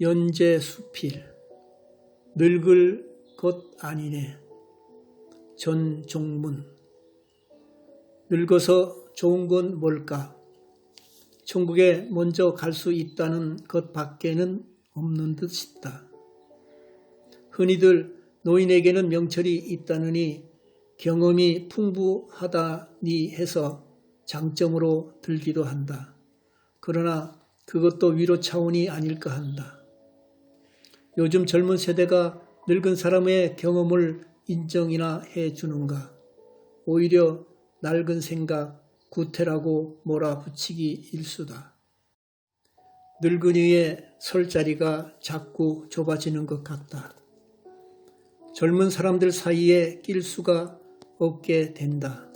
연재 수필 늙을 것 아니네 전 종문 늙어서 좋은 건 뭘까? 천국에 먼저 갈 수 있다는 것 밖에는 없는 듯 싶다. 흔히들 노인에게는 명철이 있다느니 경험이 풍부하다니 해서 장점으로 들기도 한다. 그러나 그것도 위로 차원이 아닐까 한다. 요즘 젊은 세대가 늙은 사람의 경험을 인정이나 해 주는가? 오히려 낡은 생각, 구태라고 몰아붙이기 일수다. 늙은이의 설 자리가 자꾸 좁아지는 것 같다. 젊은 사람들 사이에 낄 수가 없게 된다.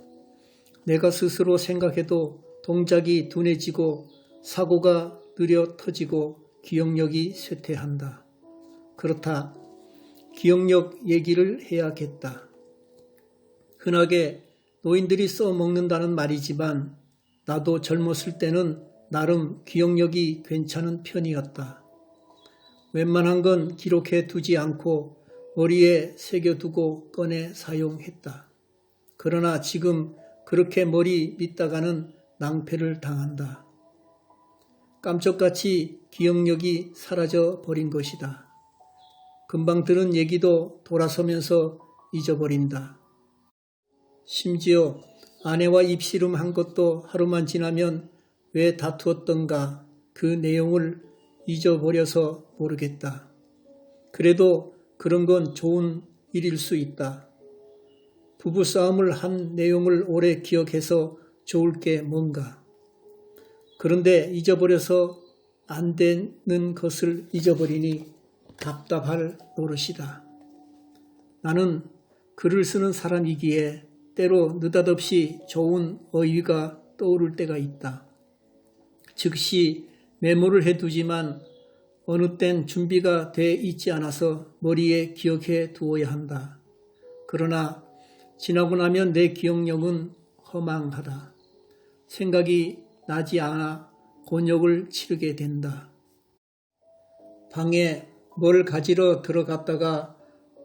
내가 스스로 생각해도 동작이 둔해지고 사고가 느려 터지고 기억력이 쇠퇴한다. 그렇다. 기억력 얘기를 해야겠다. 흔하게 노인들이 써먹는다는 말이지만 나도 젊었을 때는 나름 기억력이 괜찮은 편이었다. 웬만한 건 기록해 두지 않고 머리에 새겨두고 꺼내 사용했다. 그러나 지금 그렇게 머리 밑다가는 낭패를 당한다. 깜짝같이 기억력이 사라져 버린 것이다. 금방 들은 얘기도 돌아서면서 잊어버린다. 심지어 아내와 입씨름 한 것도 하루만 지나면 왜 다투었던가 그 내용을 잊어버려서 모르겠다. 그래도 그런 건 좋은 일일 수 있다. 부부싸움을 한 내용을 오래 기억해서 좋을 게 뭔가. 그런데 잊어버려서 안 되는 것을 잊어버리니 답답할 노릇이다. 나는 글을 쓰는 사람이기에 때로 느닷없이 좋은 어휘가 떠오를 때가 있다. 즉시 메모를 해두지만 어느 땐 준비가 돼 있지 않아서 머리에 기억해 두어야 한다. 그러나 지나고 나면 내 기억력은 허망하다. 생각이 나지 않아 곤욕을 치르게 된다. 방에 뭘 가지러 들어갔다가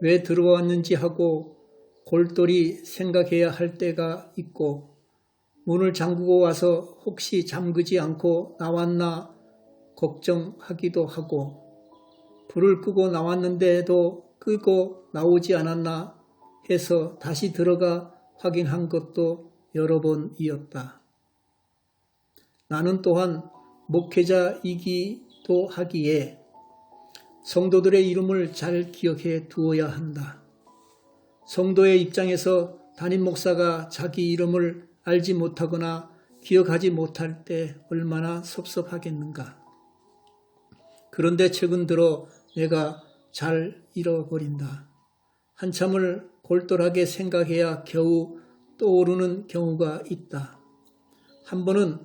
왜 들어왔는지 하고 골똘히 생각해야 할 때가 있고 문을 잠그고 와서 혹시 잠그지 않고 나왔나 걱정하기도 하고 불을 끄고 나왔는데도 끄고 나오지 않았나 해서 다시 들어가 확인한 것도 여러 번이었다. 나는 또한 목회자이기도 하기에 성도들의 이름을 잘 기억해 두어야 한다. 성도의 입장에서 담임 목사가 자기 이름을 알지 못하거나 기억하지 못할 때 얼마나 섭섭하겠는가. 그런데 최근 들어 내가 잘 잃어버린다. 한참을 골똘하게 생각해야 겨우 떠오르는 경우가 있다. 한 번은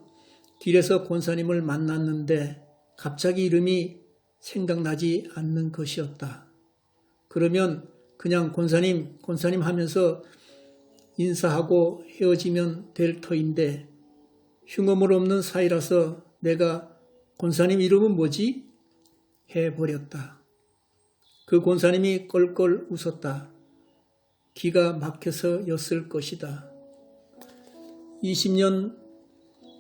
길에서 권사님을 만났는데 갑자기 이름이 생각나지 않는 것이었다. 그러면 그냥 권사님, 권사님 하면서 인사하고 헤어지면 될 터인데 흉어물 없는 사이라서 내가 권사님 이름은 뭐지? 해버렸다. 그 권사님이 껄껄 웃었다. 기가 막혀서였을 것이다. 20년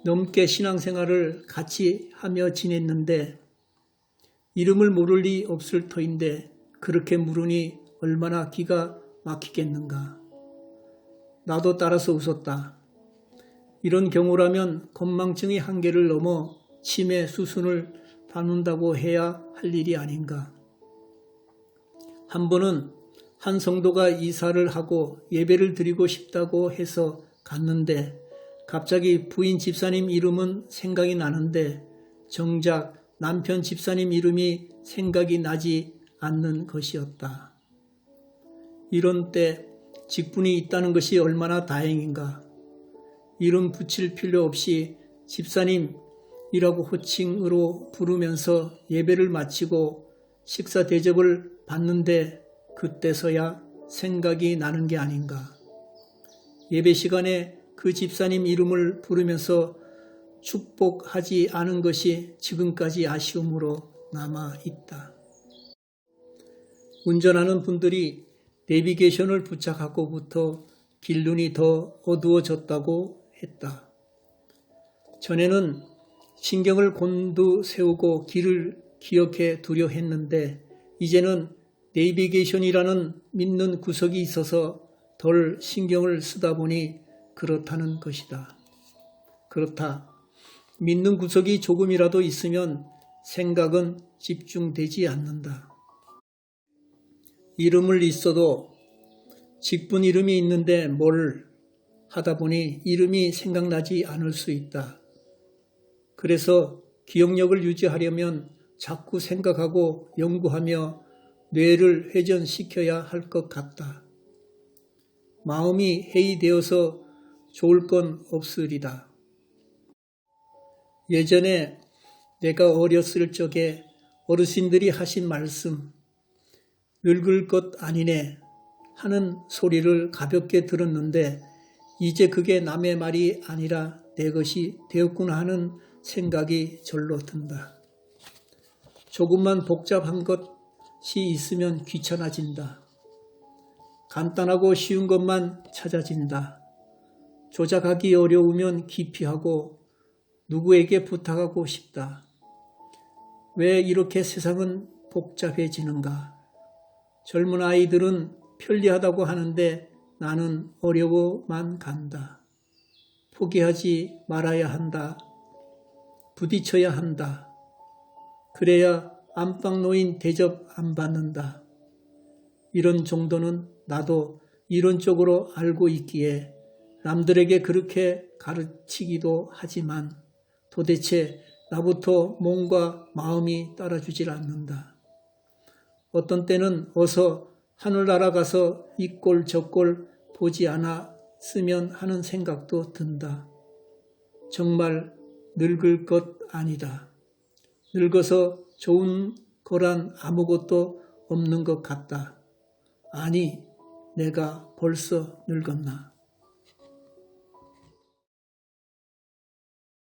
넘게 신앙생활을 같이 하며 지냈는데 이름을 모를 리 없을 터인데 그렇게 물으니 얼마나 기가 막히겠는가. 나도 따라서 웃었다. 이런 경우라면 건망증의 한계를 넘어 치매 수순을 다눈다고 해야 할 일이 아닌가. 한 번은 한 성도가 이사를 하고 예배를 드리고 싶다고 해서 갔는데 갑자기 부인 집사님 이름은 생각이 나는데 정작 남편 집사님 이름이 생각이 나지 않는 것이었다. 이런 때 직분이 있다는 것이 얼마나 다행인가. 이름 붙일 필요 없이 집사님이라고 호칭으로 부르면서 예배를 마치고 식사 대접을 받는데 그때서야 생각이 나는 게 아닌가. 예배 시간에 그 집사님 이름을 부르면서 축복하지 않은 것이 지금까지 아쉬움으로 남아 있다. 운전하는 분들이 내비게이션을 부착하고부터 길눈이 더 어두워졌다고 했다. 전에는 신경을 곤두 세우고 길을 기억해 두려 했는데 이제는 내비게이션이라는 믿는 구석이 있어서 덜 신경을 쓰다 보니 그렇다는 것이다. 그렇다. 믿는 구석이 조금이라도 있으면 생각은 집중되지 않는다. 이름을 있어도 직분 이름이 있는데 뭘 하다 보니 이름이 생각나지 않을 수 있다. 그래서 기억력을 유지하려면 자꾸 생각하고 연구하며 뇌를 회전시켜야 할 것 같다. 마음이 해이되어서 좋을 건 없으리다. 예전에 내가 어렸을 적에 어르신들이 하신 말씀, 늙을 것 아니네 하는 소리를 가볍게 들었는데 이제 그게 남의 말이 아니라 내 것이 되었구나 하는 생각이 절로 든다. 조금만 복잡한 것이 있으면 귀찮아진다. 간단하고 쉬운 것만 찾아진다. 조작하기 어려우면 기피하고 누구에게 부탁하고 싶다. 왜 이렇게 세상은 복잡해지는가? 젊은 아이들은 편리하다고 하는데 나는 어려워만 간다. 포기하지 말아야 한다. 부딪혀야 한다. 그래야 안방 노인 대접 안 받는다. 이런 정도는 나도 이론적으로 알고 있기에 남들에게 그렇게 가르치기도 하지만 도대체 나부터 몸과 마음이 따라주질 않는다. 어떤 때는 어서 하늘나라 가서 이꼴 저꼴 보지 않았으면 하는 생각도 든다. 정말 늙을 것 아니다. 늙어서 좋은 거란 아무것도 없는 것 같다. 아니, 내가 벌써 늙었나.